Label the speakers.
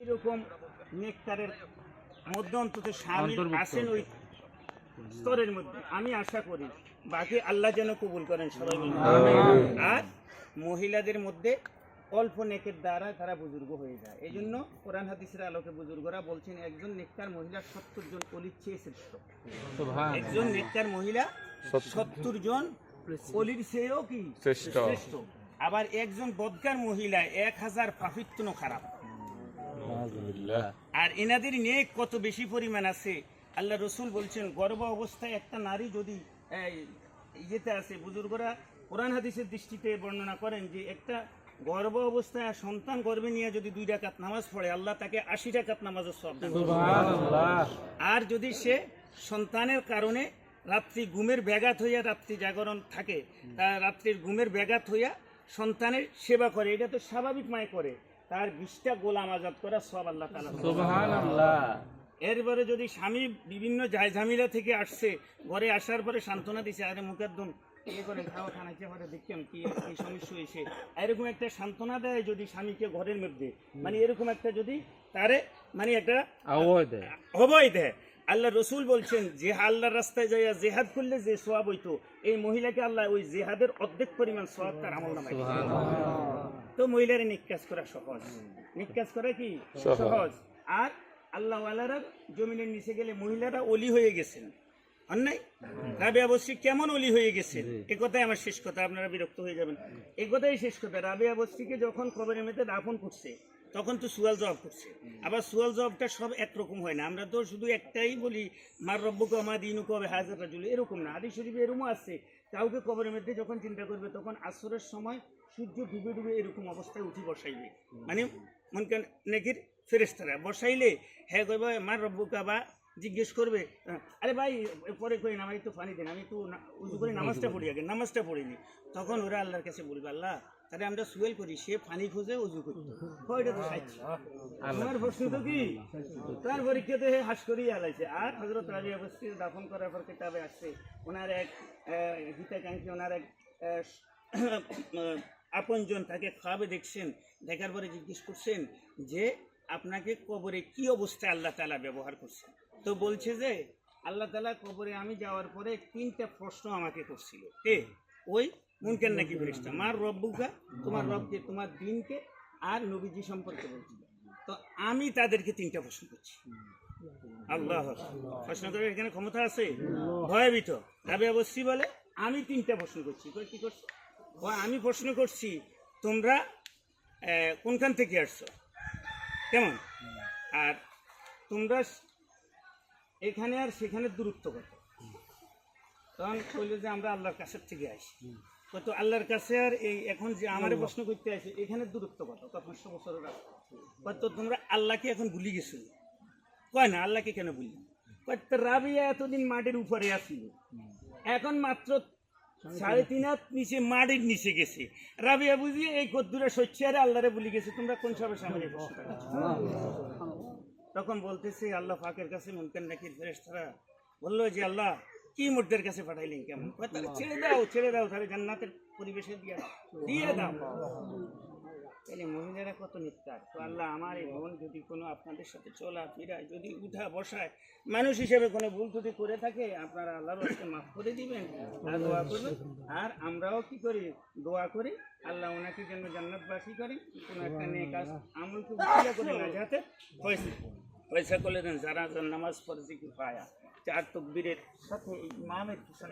Speaker 1: এরকম নেককারের মধ্যে অন্তত সামিল আছেন ওই স্তরের মধ্যে। আমি আশা করি বাকি আল্লাহ যেন কবুল করেন সবাই আর মহিলাদের মধ্যে অল্প নেকের দ্বারা তারা বুজুর্গ হয়ে যায়। এই জন্য কোরআন হাদিসের আলোকে বুজুর্গরা বলছেন একজন নেককার মহিলা সত্তর জন অলির চেয়ে শ্রেষ্ঠ। একজন নেককার মহিলা সত্তর জন অলির চেয়েও কি
Speaker 2: শ্রেষ্ঠ।
Speaker 1: শ্রেষ্ঠ? আবার একজন বদকার মহিলা এক হাজার পাফিত্ন খারাপ। আর এনাদের নেক কত বেশি পরিমাণ আছে? আল্লাহ রসুল বলছেন গর্ভ অবস্থায় একটা নারী যদি এই, ইয়েতে আছে বুজুর্গরা কোরআন হাদিসের দৃষ্টিতে বর্ণনা করেন যে একটা গর্ভ অবস্থায় সন্তান গর্ভে নিয়ে যদি দুই রাকাত নামাজ পড়ে আল্লাহ তাকে আশি রাকাত নামাজের সব আর যদি সে সন্তানের কারণে রাত্রি ঘুমের ব্যাঘাত হইয়া রাত্রি জাগরণ থাকে তা রাত্রির ঘুমের ব্যাঘাত হইয়া সন্তানের সেবা করে এটা তো স্বাভাবিক মায় করে। তার বিশটা গোলাম আজাদ করা সব আল্লাহ তালা এরপরে যদি স্বামী বিভিন্ন জায় ঝামিলা থেকে আসছে ঘরে আসার পরে সান্ত্বনা দিছে আরে মুখের দুন ইয়ে করে খাওয়া খানাইছে পরে দেখছেন কি কি সমস্যা হয়েছে। এরকম একটা সান্ত্বনা দেয় যদি স্বামীকে ঘরের মধ্যে। মানে এরকম একটা যদি তারে মানে একটা
Speaker 3: অবয় দেয়।
Speaker 1: অবয় দেয়। আল্লাহ রসুল বলছেন যে আল্লাহর রাস্তায় যাইয়া জেহাদ করলে যে সোয়াব হইতো এই মহিলাকে আল্লাহ ওই জেহাদের অর্ধেক পরিমাণ সোয়াব তার আমল দিবেন। তো মহিলার নিকাজ করা সহজ। নিকাজ করা কি?
Speaker 2: সহজ।
Speaker 1: আর আল্লাহ আল্লাহরা জমিনের নিচে গেলে মহিলারা অলি হয়ে গেছেন। অন্যায় রাবে অবশ্যই কেমন অলি হয়ে গেছেন? এ কথাই আমার শেষ কথা আপনারা বিরক্ত হয়ে যাবেন। এ কথাই শেষ কথা। রাবে অবশ্যিকে যখন কবরের মেতে দাফন করছে তখন তো সুয়াল জবাব করছে। আবার সুয়াল জবাবটা সব একরকম হয় না। আমরা তো শুধু একটাই বলি মার রব্বকে মা দিনু কবে হাজার রাজুল। এরকম না। আদি শরীফে এরকমও আছে। কাউকে কবরের মধ্যে যখন চিন্তা করবে তখন আসরের সময় সূর্য ডুবে ডুবে এরকম অবস্থায় উঠি বসাইবে। মানে মন কেন নেকির ফেরেস্তারা বসাইলে হ্যাঁ কইবা মার রব্বুকা বা জিজ্ঞেস করবে। আরে ভাই পরে কই না ভাই তো পানি দেন। আমি তো উজু করে নামাজটা পড়ি আগে। নামাজটা পড়িনি। তখন ওরা আল্লাহর কাছে বলবে আল্লাহ তাহলে আমরা সুয়েল করি, সে পানি খুঁজে উজু করতো কয়টা তো সাইছে আমার প্রশ্ন তো কি? তার পরীক্ষাতে হে হাস করিয়ে আলাইছে। আর হজরত রাজি অবস্থিত দাফন করার পর কিতাবে আসছে, ওনার এক হিতাকাঙ্ক্ষী, ওনার এক আপনজন তাকে খাওয়াবে দেখছেন, দেখার পরে জিজ্ঞেস করছেন যে আপনাকে কবরে কি অবস্থায় আল্লাহ তালা ব্যবহার করছেন তো বলছে যে, আল্লাহ তালা কবরে আমি যাওয়ার পরে তিনটা প্রশ্ন আমাকে করছিল। কে? ওই মুনকেন নাকি ফেরিস্তা মার রব্বুকা, তোমার রবকে, তোমার দিনকে আর নবীজি সম্পর্কে বলছিল তো আমি তাদেরকে তিনটা প্রশ্ন করছি। আল্লাহ প্রশ্ন করার এখানে ক্ষমতা আছে? ভয়ভীত রাবে অবশ্যই বলে, আমি তিনটা প্রশ্ন করছি। কি করছ? আমি প্রশ্ন করছি, তোমরা কোনখান থেকে আসছো? কেমন? আর তোমরা এখানে আর সেখানে দূরত্ব কত? তখন বলল যে আমরা আল্লাহর কাছের থেকে আসি। কত আল্লাহর কাছে আর এই এখন যে আমার প্রশ্ন করতে এখানে দূরত্ব কত? কত পাঁচশো বছরের রাস্তা? কত তোমরা আল্লাহকে এখন ভুলি গেছো? কয় না আল্লাহকে কেন বললি কয় রাবিয়া এতদিন মাটির উপরে আসছিল এখন মাত্র সাড়ে তিন হাত নিচে মাটির নিচে গেছে। রাবিয়া বুঝিয়ে এই কদ্দুরে সচ্ছি আরে আল্লাহরে বলি গেছে। তোমরা কোন সবের সামনে? তখন বলতেছে আল্লাহ ফাঁকের কাছে মুনকেন নাকি ফেরেশতারা বলল যে আল্লাহ কি মুর্দের কাছে পাঠাইলেন কেমন? তাহলে ছেড়ে দাও ছেড়ে দাও তাহলে জান্নাতের পরিবেশে দিয়ে দিয়ে দাও। তাহলে মহিলারা কত নিস্তার? তো আল্লাহ আমার এই বোন যদি কোনো আপনাদের সাথে যদি উঠা বসায় মানুষ হিসেবে কোনো ভুল ত্রুটি করে থাকে আপনারা আল্লাহর হস্তে মাফ করে দিবেন। আর দোয়া করবেন। আর আমরাও কি করি? দোয়া করি। আল্লাহ ওনাকে যেন জান্নাতবাসী করেন কোনো একটা নেই কাজ আমলকে উঠিয়া করে না যাতে পয়সা পয়সা করলে দেন যারা নামাজ পড়ে কি পায়া। চার তকবীরের সাথে এই ইমামের পিছনে